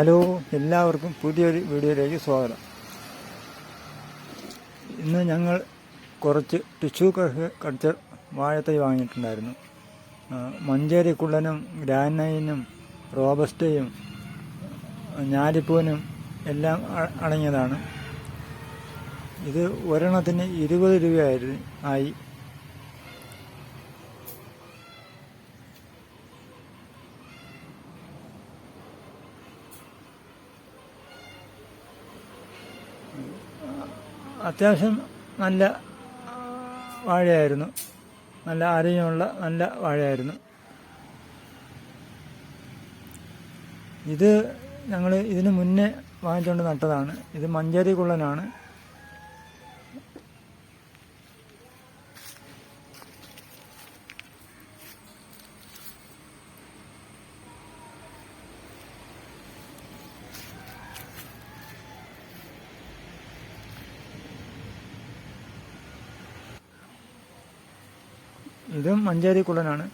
Hello എല്ലാവർക്കും പുതിയൊരു വീഡിയോയിലേക്ക് സ്വാഗതം. ഇന്ന് ഞങ്ങൾ കുറച്ച് ടിഷ്യൂ കൾച്ചർ വാഴത്തൈ വാങ്ങിയിട്ടുണ്ടായിരുന്നു. മഞ്ചേരി കുള്ളനും ഗ്രാനൈനും റോബസ്റ്റയും ഞാലിപ്പൂനും എല്ലാം അടങ്ങിയതാണ്. ഇത് ഒരെണ്ണത്തിന് ഇരുപത് രൂപയായിരുന്നു ആയി. അത്യാവശ്യം നല്ല വാഴയായിരുന്നു. നല്ല ആരോഗ്യമുള്ള നല്ല വാഴയായിരുന്നു. ഇത് ഞങ്ങൾ ഇതിന് മുന്നേ വാങ്ങിച്ചുകൊണ്ട് നട്ടതാണ്. ഇത് മഞ്ചേരി കുള്ളനാണ്. ഇതും മഞ്ചേരി കുള്ളനാണ്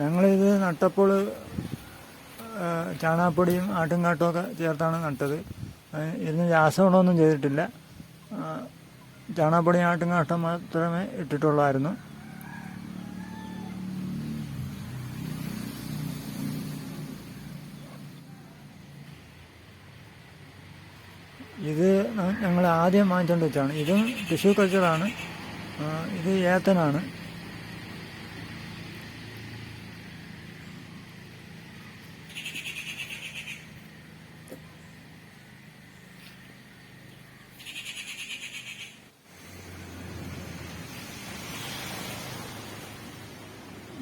ഞങ്ങളിത് നട്ടപ്പോൾ ചാണകപ്പൊടിയും ആട്ടുംകാട്ടും ഒക്കെ ചേർത്താണ് നട്ടത്. ഇതിന് രാസവളമൊന്നും ചെയ്തിട്ടില്ല. ചാണാപ്പൊടിയും ആട്ടുംകാട്ടും മാത്രമേ ഇട്ടിട്ടുള്ളായിരുന്നു. ഇത് ഞങ്ങൾ ആദ്യം വാങ്ങിച്ചുകൊണ്ട് വെച്ചാണ്. ഇതും ടിഷ്യൂ കൾച്ചറാണ്. ഇത് ഏത്തനാണ്.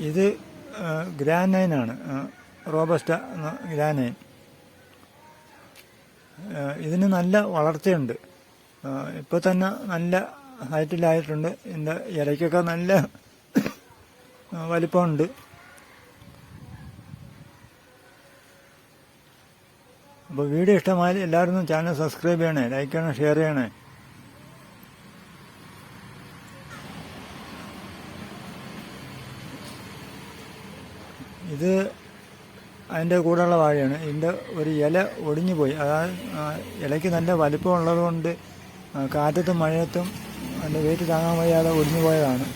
ഇത് ഗ്രാനൈനാണ്. റോബസ്റ്റ ഗ്രാനൈൻ. ഇതിന് നല്ല വളർച്ചയുണ്ട്. ഇപ്പോൾ തന്നെ നല്ല ഹൈറ്റിലായിട്ടുണ്ട്. ഇതിന്റെ ഇലയ്ക്കൊക്കെ നല്ല വലിപ്പമുണ്ട്. അപ്പോൾ വീഡിയോ ഇഷ്ടമായാൽ എല്ലാവരും ചാനൽ സബ്സ്ക്രൈബ് ചെയ്യണേ ലൈക്ക് ചെയ്യണേ ഷെയർ ചെയ്യണേ. ഇത് അതിന്റെ കൂടെയുള്ള വാഴയാണ്. ഇതിന്റെ ഒരു ഇല ഒടിഞ്ഞു പോയി. അതായത് ഇലയ്ക്ക് നല്ല വലിപ്പമുള്ളത് ഉള്ളതുകൊണ്ട് കാറ്റത്തും മഴയത്തും അതിന്റെ വെയിറ്റ് താങ്ങാൻ വയ്യാതെ ഒടിഞ്ഞു പോയതാണ്.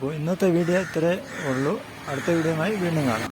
അപ്പോൾ ഇന്നത്തെ വീഡിയോ ഇത്രേ ഉള്ളൂ. അടുത്ത വീഡിയോയുമായി വീണ്ടും കാണാം.